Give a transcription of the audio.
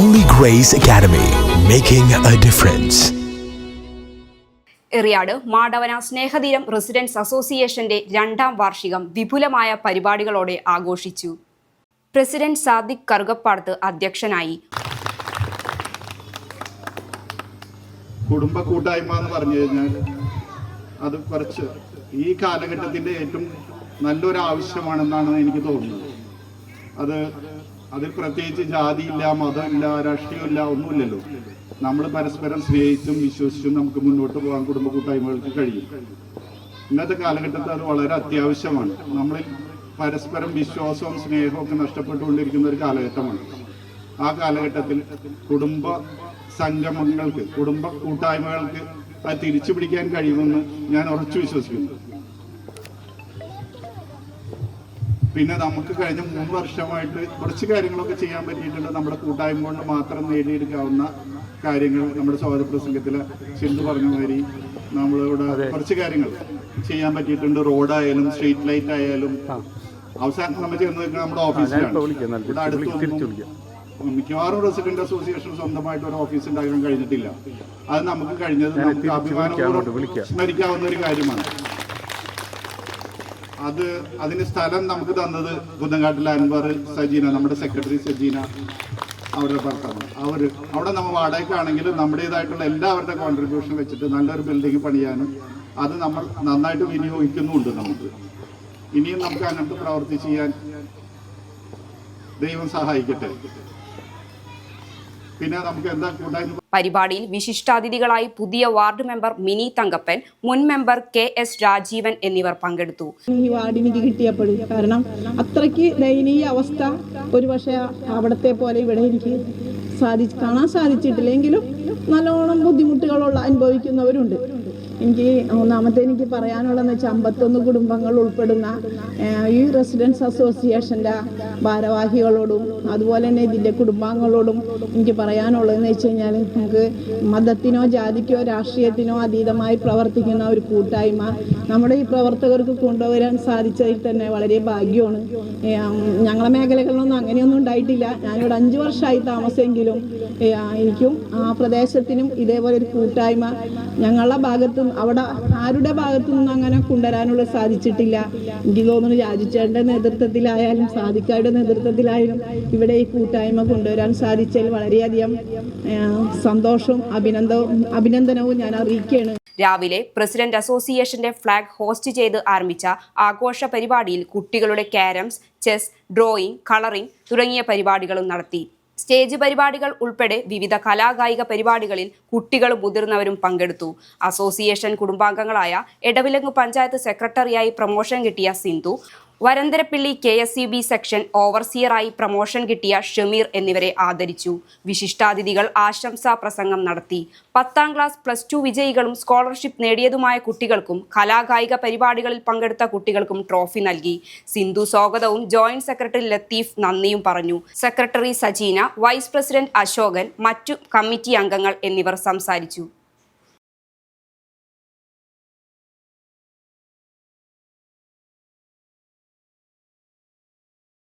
Holy Grace Academy, making a difference. Eriyad Madavana Snehatheeram residents അസോസിയേഷന്റെ രണ്ടാം വാർഷികം വിപുലമായ പരിപാടികളോടെ ആഘോഷിച്ചു. പ്രസിഡന്റ് സാദിഖ് കറുകപ്പാടത്ത് അധ്യക്ഷനായി. കുടുംബ കൂട്ടായ്മ എന്ന് പറഞ്ഞു കഴിഞ്ഞാൽ അത് കുറച്ച് ഈ കാലഘട്ടത്തിന്റെ ഏറ്റവും നല്ലൊരു ആവശ്യമാണെന്നാണ് എനിക്ക് തോന്നുന്നത്. അത് അതിൽ പ്രത്യേകിച്ച് ജാതിയില്ല മതമില്ല രാഷ്ട്രീയമില്ല ഒന്നുമില്ലല്ലോ. നമ്മൾ പരസ്പരം സ്നേഹിച്ചും വിശ്വസിച്ചും നമുക്ക് മുന്നോട്ട് പോകാൻ കുടുംബ കൂട്ടായ്മകൾക്ക് കഴിയും. ഇന്നത്തെ കാലഘട്ടത്തിൽ അത് വളരെ അത്യാവശ്യമാണ്. നമ്മൾ പരസ്പരം വിശ്വാസവും സ്നേഹവും ഒക്കെ നഷ്ടപ്പെട്ടുകൊണ്ടിരിക്കുന്ന ഒരു കാലഘട്ടമാണ്. ആ കാലഘട്ടത്തിൽ കുടുംബ സംഗമങ്ങൾക്ക് കുടുംബ കൂട്ടായ്മകൾക്ക് അത് തിരിച്ചു പിടിക്കാൻ കഴിയുമെന്ന് ഞാൻ ഉറച്ചു വിശ്വസിക്കുന്നു. പിന്നെ നമുക്ക് കഴിഞ്ഞ മൂന്ന് വർഷമായിട്ട് കുറച്ച് കാര്യങ്ങളൊക്കെ ചെയ്യാൻ പറ്റിയിട്ടുണ്ട്. നമ്മുടെ കൂട്ടായ്മ കൊണ്ട് മാത്രം നേടിയെടുക്കാവുന്ന കാര്യങ്ങൾ നമ്മുടെ സ്വാഗത പ്രസംഗത്തിൽ സിന്ധു പറഞ്ഞ മാതിരി നമ്മളിവിടെ കുറച്ച് കാര്യങ്ങൾ ചെയ്യാൻ പറ്റിയിട്ടുണ്ട്. റോഡായാലും സ്ട്രീറ്റ് ലൈറ്റ് ആയാലും. അവസാനം നമ്മൾ ചെന്ന് നിൽക്കുന്നത് നമ്മുടെ ഓഫീസിലാണ്. ഇവിടെ അടുത്തൊന്നും മിക്കവാറും റെസിഡന്റ് അസോസിയേഷൻ സ്വന്തമായിട്ട് ഒരു ഓഫീസ് ഉണ്ടാക്കാൻ കഴിഞ്ഞിട്ടില്ല. അത് നമുക്ക് കഴിഞ്ഞത് നമുക്ക് അഭിമാനപൂർവം സ്മരിക്കാവുന്ന ഒരു കാര്യമാണ്. അത് അതിന് സ്ഥലം നമുക്ക് തന്നത് കുന്നങ്കാട്ടിലെ അൻവർ സജീന നമ്മുടെ സെക്രട്ടറി സജീന അവരുടെ ഭർത്താവ്. അവർ അവിടെ നമ്മൾ വാടകയ്ക്കാണെങ്കിലും നമ്മുടേതായിട്ടുള്ള എല്ലാവരുടെ കോൺട്രിബ്യൂഷൻ വെച്ചിട്ട് നല്ലൊരു ബിൽഡിംഗ് പണിയാനും അത് നമ്മൾ നന്നായിട്ട് വിനിയോഗിക്കുന്നുമുണ്ട് നമുക്ക്. ഇനിയും നമുക്ക് അങ്ങനത്തെ പ്രവർത്തി ചെയ്യാൻ ദൈവം സഹായിക്കട്ടെ. പിന്നെ നമുക്ക് എന്താ കൂട്ടായ്മ പരിപാടിയിൽ വിശിഷ്ടാതിഥികളായി പുതിയ വാർഡ് മെമ്പർ മിനി തങ്കപ്പൻ മുൻ മെമ്പർ കെ എസ് രാജീവൻ എന്നിവർ പങ്കെടുത്തു. ഈ വാർഡ് എനിക്ക് കിട്ടിയപ്പോഴും. കാരണം അത്രയ്ക്ക് ദയനീയ അവസ്ഥ ഒരുപക്ഷെ അവിടത്തെ പോലെ ഇവിടെ എനിക്ക് സാധിച്ച് കാണാൻ സാധിച്ചിട്ടില്ലെങ്കിലും നല്ലോണം ബുദ്ധിമുട്ടുകളുള്ള അനുഭവിക്കുന്നവരുണ്ട്. എനിക്ക് ഒന്നാമത്തെ എനിക്ക് പറയാനുള്ളതെന്ന് വെച്ചാൽ അമ്പത്തൊന്ന് കുടുംബങ്ങൾ ഉൾപ്പെടുന്ന ഈ റെസിഡൻസ് അസോസിയേഷന്റെ ഭാരവാഹികളോടും അതുപോലെ തന്നെ ഇതിന്റെ കുടുംബാംഗങ്ങളോടും എനിക്ക് പറയാനുള്ളതെന്ന് വെച്ച് കഴിഞ്ഞാൽ നമുക്ക് മതത്തിനോ ജാതിക്കോ രാഷ്ട്രീയത്തിനോ അതീതമായി പ്രവർത്തിക്കുന്ന ഒരു കൂട്ടായ്മ നമ്മുടെ ഈ പ്രവർത്തകർക്ക് കൊണ്ടുവരാൻ സാധിച്ചതിൽ തന്നെ വളരെ ഭാഗ്യമാണ്. ഞങ്ങളെ മേഖലകളിലൊന്നും അങ്ങനെയൊന്നും ഉണ്ടായിട്ടില്ല. ഞാനിവിടെ അഞ്ച് വർഷമായി താമസമെങ്കിലും എനിക്കും ആ പ്രദേശത്തിനും ഇതേപോലെ ഒരു കൂട്ടായ്മ ഞങ്ങളുടെ ഭാഗത്തും അവിടെ ആരുടെ ഭാഗത്തു നിന്നും അങ്ങനെ കൊണ്ടുവരാനുള്ള സാധിച്ചിട്ടില്ല. എനിക്ക് തോന്നുന്നു രാജിച്ചേട്ടന്റെ നേതൃത്വത്തിലായാലും സാധിക്കാരുടെ നേതൃത്വത്തിലായാലും ഇവിടെ ഈ കൂട്ടായ്മ കൊണ്ടുവരാൻ സാധിച്ചതിൽ വളരെയധികം സന്തോഷവും അഭിനന്ദവും അഭിനന്ദനവും ഞാൻ അറിയിക്കുകയാണ്. രാവിലെ പ്രസിഡന്റ് അസോസിയേഷന്റെ ഫ്ളാഗ് ഹോസ്റ്റ് ചെയ്ത് ആരംഭിച്ച ആഘോഷ പരിപാടിയിൽ കുട്ടികളുടെ ക്യാരംസ് ചെസ് ഡ്രോയിങ് കളറിംഗ് തുടങ്ങിയ പരിപാടികളും നടത്തി. സ്റ്റേജ് പരിപാടികൾ ഉൾപ്പെടെ വിവിധ കലാകായിക പരിപാടികളിൽ കുട്ടികളും മുതിർന്നവരും പങ്കെടുത്തു. അസോസിയേഷൻ കുടുംബാംഗങ്ങളായ എടവിലങ്ങ് പഞ്ചായത്ത് സെക്രട്ടറിയായി പ്രമോഷൻ കിട്ടിയ Sindhu Varantharappilly K S C B section ഓവർസിയറായി promotion കിട്ടിയ ഷമീർ എന്നിവരെ ആദരിച്ചു. വിശിഷ്ടാതിഥികൾ ആശംസാ പ്രസംഗം നടത്തി. പത്താം ക്ലാസ് പ്ലസ് ടു വിജയികളും സ്കോളർഷിപ്പ് നേടിയതുമായ കുട്ടികൾക്കും കലാകായിക പരിപാടികളിൽ പങ്കെടുത്ത കുട്ടികൾക്കും ട്രോഫി നൽകി. സിന്ധു സ്വാഗതവും ജോയിന്റ് സെക്രട്ടറി ലത്തീഫ് നന്ദിയും പറഞ്ഞു. Secretary Sajeena vice president Ashokan മറ്റു കമ്മിറ്റി അംഗങ്ങൾ എന്നിവർ സംസാരിച്ചു.